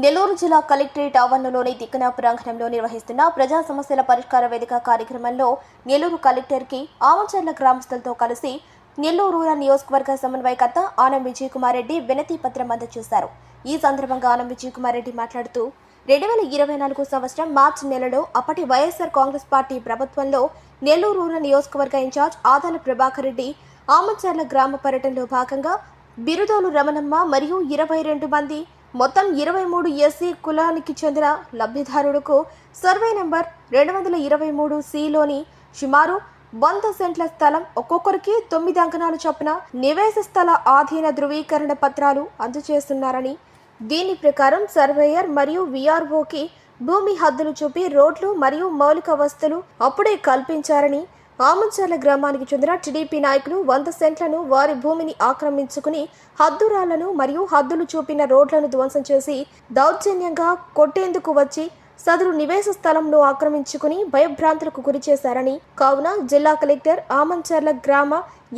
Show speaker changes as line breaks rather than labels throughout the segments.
నెల్లూరు జిల్లా కలెక్టరేట్ ఆవరణలోని తిక్కన ప్రాంగణంలో నిర్వహిస్తున్న ప్రజా సమస్యల పరిష్కార వేదిక కార్యక్రమంలో నెల్లూరు కలెక్టర్కి ఆమంచర్ల గ్రామస్తులతో కలిసి నెల్లూరు రూరల్ నియోజకవర్గ సమన్వయకర్త ఆనం విజయ్ కుమార్ రెడ్డి వినతి పత్రం అందజేశారు. ఈ సందర్భంగా ఆనం విజయ్ కుమార్ రెడ్డి మాట్లాడుతూ రెండు వేల ఇరవై నాలుగు సంవత్సరం మార్చి నెలలో అప్పటి వైఎస్ఆర్ కాంగ్రెస్ పార్టీ ప్రభుత్వంలో నెల్లూరు రూరల్ నియోజకవర్గ ఇన్ఛార్జ్ ఆదాన ప్రభాకర్ రెడ్డి ఆమంచర్ల గ్రామ పర్యటనలో భాగంగా బిరుదోలు రమణమ్మ మరియు ఇరవై రెండు మంది మొత్తం ఇరవై మూడు ఎస్సీ కులానికి చెందిన లబ్ధిదారుడుకు సర్వే నెంబర్ రెండు వందల ఇరవై మూడు సిలోని సుమారు వంద సెంట్ల స్థలం ఒక్కొక్కరికి తొమ్మిది అంకణాలు చొప్పున నివేశ స్థల ఆధీన ధృవీకరణ పత్రాలు అందజేస్తున్నారని దీని ప్రకారం సర్వేయర్ మరియు విఆర్ఓకి భూమి హద్దులు చూపి రోడ్లు మరియు మౌలిక వస్తువులు అప్పుడే కల్పించారని ఆమంచర్ల గ్రామానికి చెందిన టీడీపీ నాయకులు వంద సెంట్లను వారి భూమిని ఆక్రమించుకుని హద్దురాళ్ళను మరియు హద్దులు చూపిన రోడ్లను ధ్వంసం చేసి దౌర్జన్యంగా కొట్టేందుకు వచ్చి సదరు నివేశ స్థలంను ఆక్రమించుకుని భయభ్రాంతులకు గురి చేశారని కావున జిల్లా కలెక్టర్ ఆమంచర్ల గ్రామ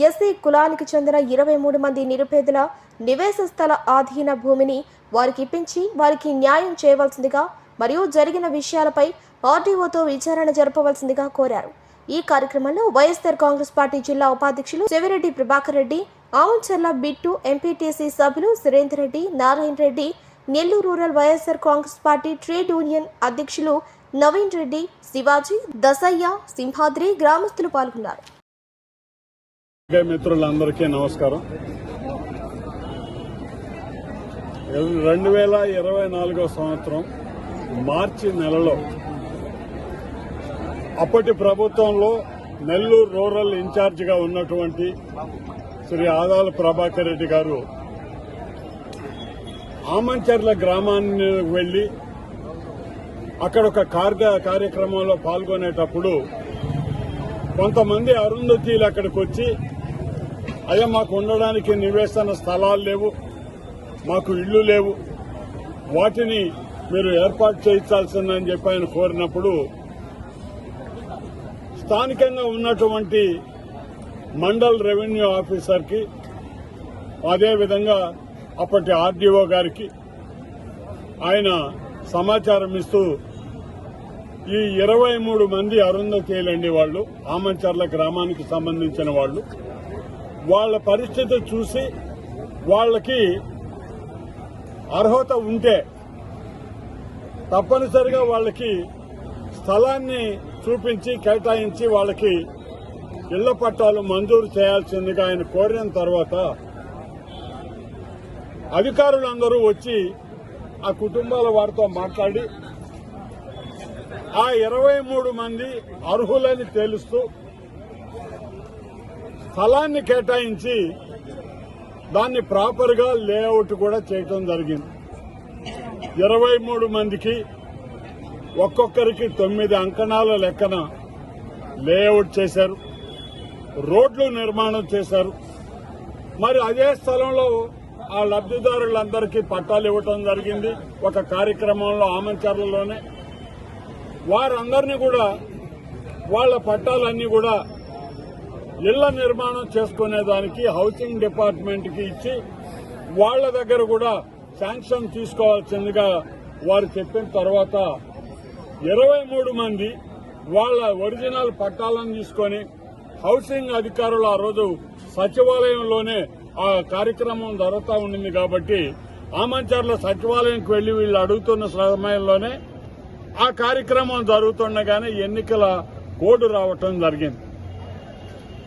ఎస్సీ కులానికి చెందిన ఇరవై మూడు మంది నిరుపేదల నివేశ స్థల ఆధీన భూమిని వారికి ఇప్పించి వారికి న్యాయం చేయవలసిందిగా మరియు జరిగిన విషయాలపై ఆర్డీఓతో విచారణ జరపవలసిందిగా కోరారు. ఈ కార్యక్రమంలో వైఎస్ఆర్ కాంగ్రెస్ పార్టీ జిల్లా ఉపాధ్యక్షులు శివిరెడ్డి ప్రభాకర్ రెడ్డి ఆవుచర్ల బిట్టు ఎంపీటీసీ సభ్యులు Surender Reddy Narayana Reddy Nellore rural YSR Congress party trade union అధ్యక్షులు నవీన్ రెడ్డి శివాజీ దసయ్య సింహాద్రి గ్రామస్తులు పాల్గొన్నారు.
మిత్రులందరికీ నమస్కారం. రెండు వేల ఇరవై నాలుగో సంవత్సరం మార్చి నెలలో అప్పటి ప్రభుత్వంలో నెల్లూరు రూరల్ ఇన్ఛార్జిగా ఉన్నటువంటి శ్రీ ఆదాల ప్రభాకర్ రెడ్డి గారు ఆమంచర్ల గ్రామాన్ని వెళ్ళి అక్కడ ఒక కార్య కార్యక్రమంలో పాల్గొనేటప్పుడు కొంతమంది అరుంధతీలు అక్కడికి వచ్చి అయ్యా మాకు ఉండడానికి నివేశన స్థలాలు లేవు మాకు ఇళ్ళు లేవు వాటిని మీరు ఏర్పాటు చేయించాల్సిందని చెప్పి ఆయన కోరినప్పుడు స్థానికంగా ఉన్నటువంటి మండల్ రెవెన్యూ ఆఫీసర్కి అదేవిధంగా అప్పటి ఆర్డీఓ గారికి ఆయన సమాచారం ఇస్తూ ఈ ఇరవై మూడు మంది అరుంధతీయులండి వాళ్ళు ఆమంచర్ల గ్రామానికి సంబంధించిన వాళ్ళు వాళ్ళ పరిస్థితి చూసి వాళ్ళకి అర్హత ఉంటే తప్పనిసరిగా వాళ్ళకి స్థలాన్ని చూపించి కేటాయించి వాళ్ళకి ఇళ్ళ పట్టాలు మంజూరు చేయాల్సిందిగా ఆయన కోరిన తర్వాత అధికారులందరూ వచ్చి ఆ కుటుంబాల వారితో మాట్లాడి ఆ ఇరవై మూడు మంది అర్హులని తేలుస్తూ స్థలాన్ని కేటాయించి దాన్ని ప్రాపర్గా లేఅవుట్ కూడా చేయటం జరిగింది. ఇరవై మూడు మందికి ఒక్కొక్కరికి తొమ్మిది అంకణాల లెక్కన లేఅవుట్ చేశారు రోడ్లు నిర్మాణం చేశారు. మరి అదే స్థలంలో ఆ లబ్దిదారులందరికీ పట్టాలు ఇవ్వటం జరిగింది ఒక కార్యక్రమంలో ఆమంచర్లలోనే వారందరినీ కూడా వాళ్ళ పట్టాలన్నీ కూడా ఇళ్ళ నిర్మాణం చేసుకునేదానికి హౌసింగ్ డిపార్ట్మెంట్కి ఇచ్చి వాళ్ళ దగ్గర కూడా శాంక్షన్ తీసుకోవాల్సిందిగా వారు చెప్పిన తర్వాత ఇరవై మూడు మంది వాళ్ళ ఒరిజినల్ పట్టాలను తీసుకొని హౌసింగ్ అధికారులు ఆ రోజు సచివాలయంలోనే ఆ కార్యక్రమం జరుగుతూ ఉండింది కాబట్టి ఆమంచర్ల సచివాలయంకి వెళ్ళి వీళ్ళు అడుగుతున్న సమయంలోనే ఆ కార్యక్రమం జరుగుతుండగానే ఎన్నికల కోడ్ రావటం జరిగింది.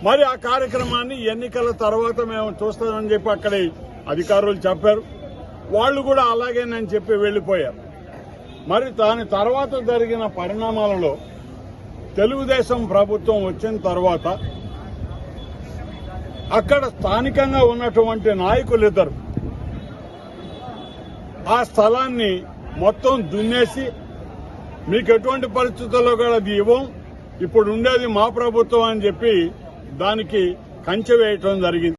మరి ఆ కార్యక్రమాన్ని ఎన్నికల తర్వాత మేము చూస్తామని చెప్పి అక్కడి అధికారులు చెప్పారు. వాళ్ళు కూడా అలాగేనని చెప్పి వెళ్ళిపోయారు మరి దాని తర్వాత జరిగిన పరిణామాలలో తెలుగుదేశం ప్రభుత్వం వచ్చిన తర్వాత అక్కడ స్థానికంగా ఉన్నటువంటి నాయకులిద్దరు ఆ స్థలాన్ని మొత్తం దున్నేసి మీకు ఎటువంటి పరిస్థితుల్లో కూడా అది ఇవ్వం ఇప్పుడు ఉండేది మా ప్రభుత్వం అని చెప్పి దానికి కంచె వేయటం జరిగింది.